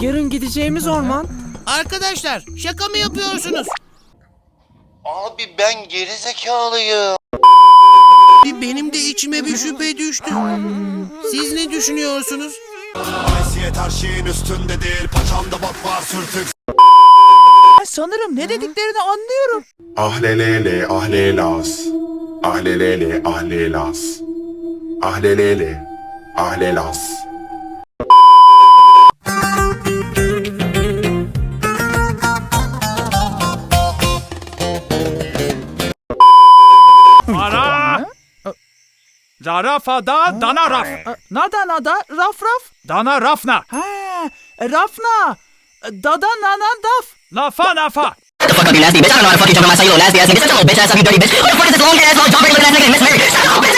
Yarın gideceğimiz orman. Arkadaşlar şaka mı yapıyorsunuz? Abi ben geri zekalıyım. Benim de içime bir şüphe düştü. Siz ne düşünüyorsunuz? Haysiyet her şeyin üstündedir. Paçamda bak var sürtük. Sanırım ne dediklerini anlıyorum. Ahlelele ahlelas. Ahlelele ahlelas. Ahlelele ahlelas. Zarafada dana raf. Nada nada raf raf. Dana rafna. Ha, rafna. Dada nana daf. Lafa nafa. the fuck up, you nasty bitch. I don't know how to fucking choke on my cell, you little nasty ass nigga. Shut your little bitch ass up, you dirty bitch. Who the fuck is this long ass, long jumper looking ass nigga, Miss Mary? Shut up, bitch